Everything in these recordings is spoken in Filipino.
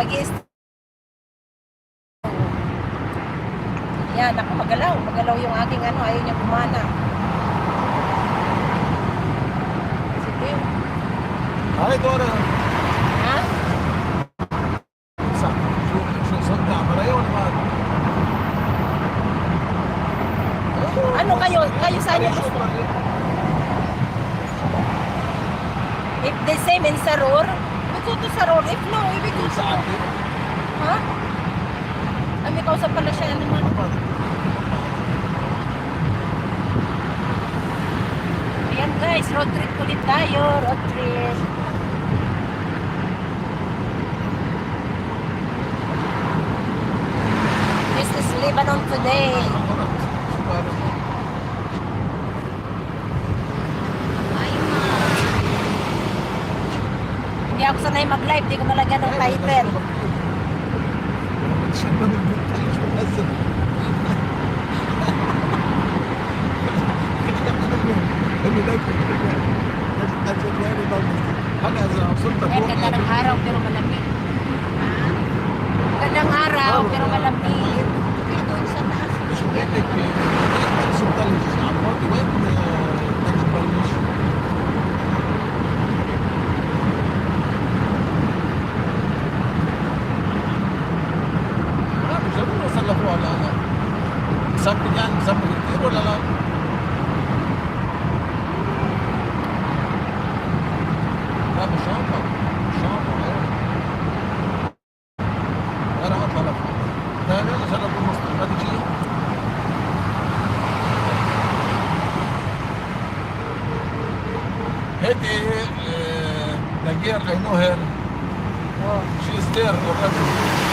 mag Yan, ako magalaw. Magalaw yung aking ano, ayaw niya kumana. Sige. Ay, Dora. Ha? Sa, sa, sa camera yun, man. Ano kayo? Kayo saan yung gusto? If the same in Saror? We go to Saror. If no, go to... Sa atin. Ha? Ay, may kausap pala siya naman. Ayan guys, road trip ulit tayo. Road trip. This is Lebanon today. Ay, ma. Hindi ako sanay mag-live, di ko malagyan ng title. Ayan, ganda ng araw pero malamig. Gandang araw pero malamig. Doon sa taas. Sabi ولا لا؟ لا مش هطلع مش هطلع أنا هطلع لك ثاني عشان اكون مصدر ما تجي هدي نجير اي نو هير She is there already.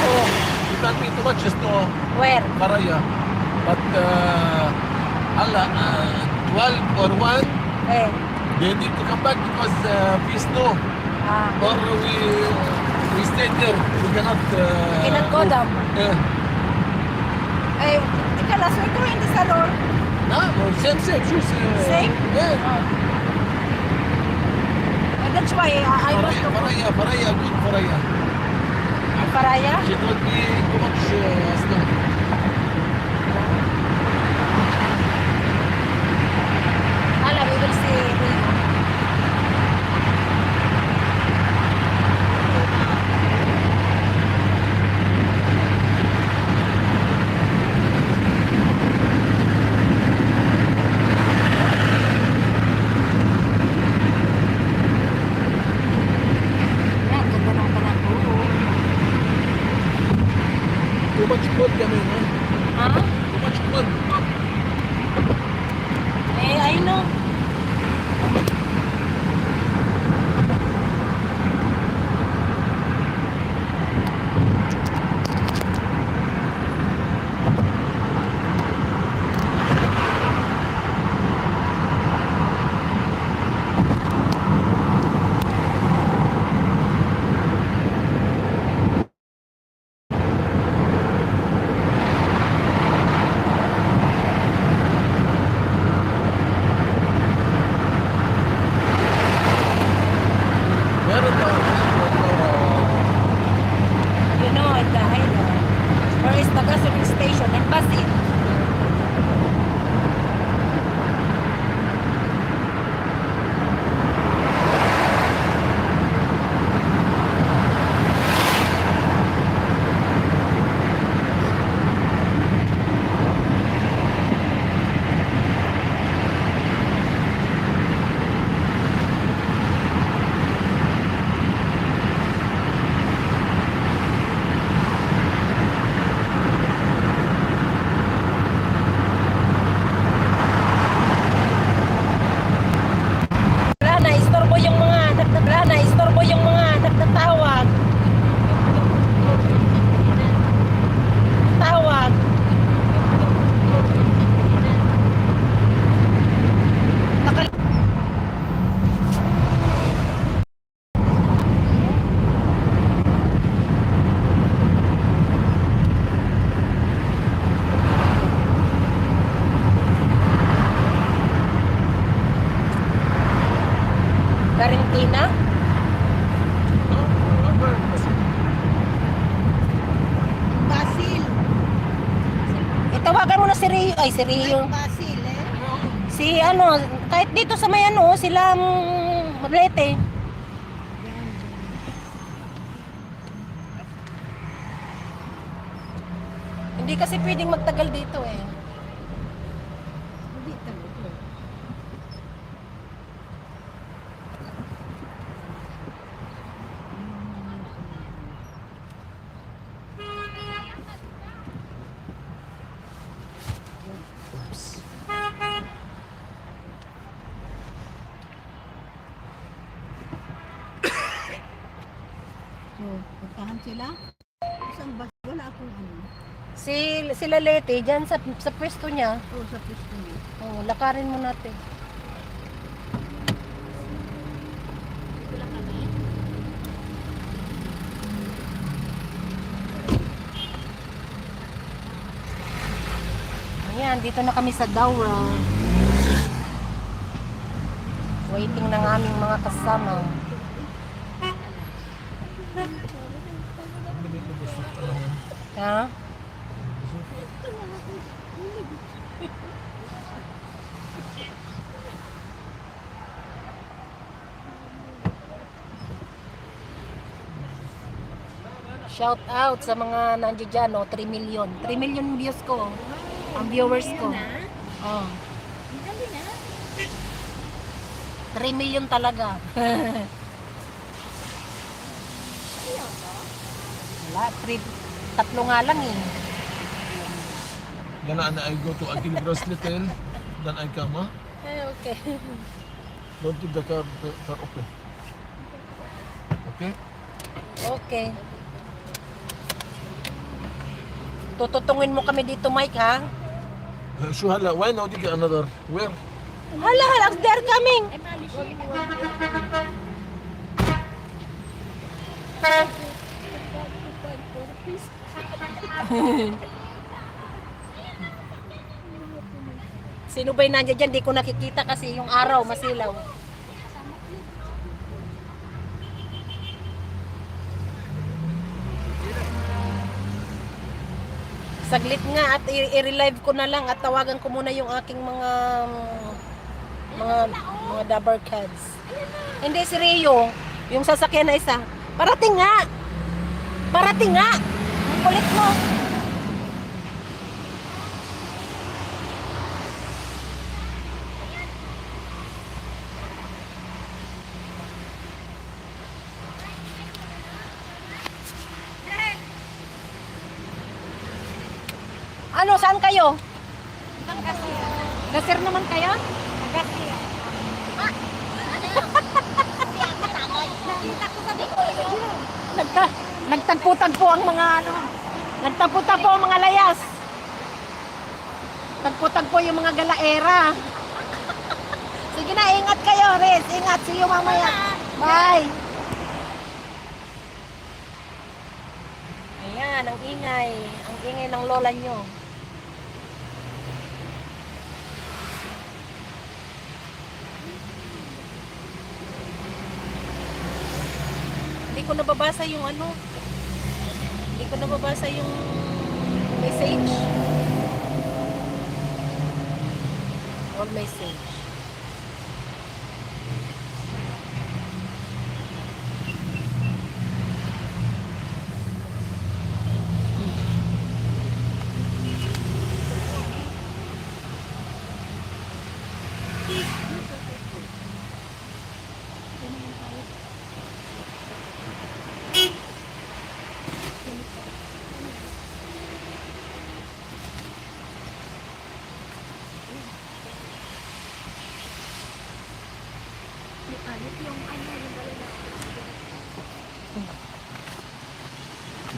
Oh, you can't be too much snow. Where? Maraya. But uh, هلا uh, 12 or 1 Eh. they need to come back because uh, we snow Ah. or we we stay there we cannot uh, Cannot go down. yeah. Eh, ika last week ko hindi sa Lord. No, same, same. Uh, Same? Yeah. Oh. And that's why I, I want Faraya, to Faraya, Faraya, good Faraya. Paraya. She told me too much uh, snow. Haute Gamme, hein. Remember? Basil. Itawagan mo na si Rio. Ay, si Rio. Basil, eh. Si ano, kahit dito sa may ano, sila mm, Lete. Hindi kasi pwedeng magtagal dito eh. Hindi talaga. Oh, puntahan sila? Isang bus, wala akong ano. Si sila Lete diyan sa sa pwesto niya. Oh, sa pwesto niya. Oh, lakarin mo natin. Ayan, dito na kami sa Daura. Waiting ng aming mga kasama. Ha? Shout out sa mga nandiyan dyan, oh, 3 million. 3 million views ko. Ang viewers ko. Oh. 3 million talaga. Wala, 3, tatlo nga lang eh. Then I, I go to Aguilbras Little. Then I come, huh? Eh, okay. Don't leave the car, the car open. Okay? Okay. Tututungin mo kami dito, Mike, ha? Uh, شو هلا وين اوديك another where Hala, hala, they're coming. Sino ba'y nandiyan dyan? Di ko nakikita kasi yung araw masilaw. Saglit nga at i-relive ko na lang at tawagan ko muna yung aking mga mga mga dabber cats. Hindi si Rio, yung sasakyan na isa. Parating nga. Parating nga. Ang kulit mo. Ano, saan kayo? Gasir naman kayo? Nagta nagtagpo-tagpo ang mga ano. Nagtagpo-tagpo ang mga layas. Tagpo-tagpo yung mga galaera. Sige na, ingat kayo, Riz. Ingat. See you mamaya. Bye. Ayan, ang ingay. Ang ingay ng lola nyo. Ko nababasa yung ano. Hindi ko nababasa yung message. All message.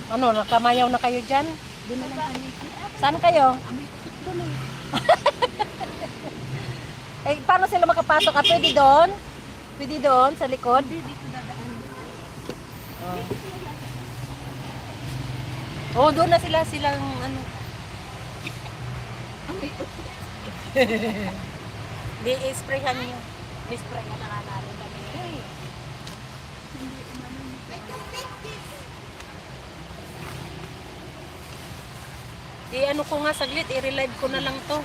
Ano, nakamayaw na kayo dyan? Saan kayo? eh, paano sila makapasok? Ah, pwede doon? Pwede doon, sa likod? Dadaan. Oh, doon na sila, silang ano. Di, isprayhan niyo. Ispray na lang natin kami. Di ano ko nga saglit, i-relive ko na lang to.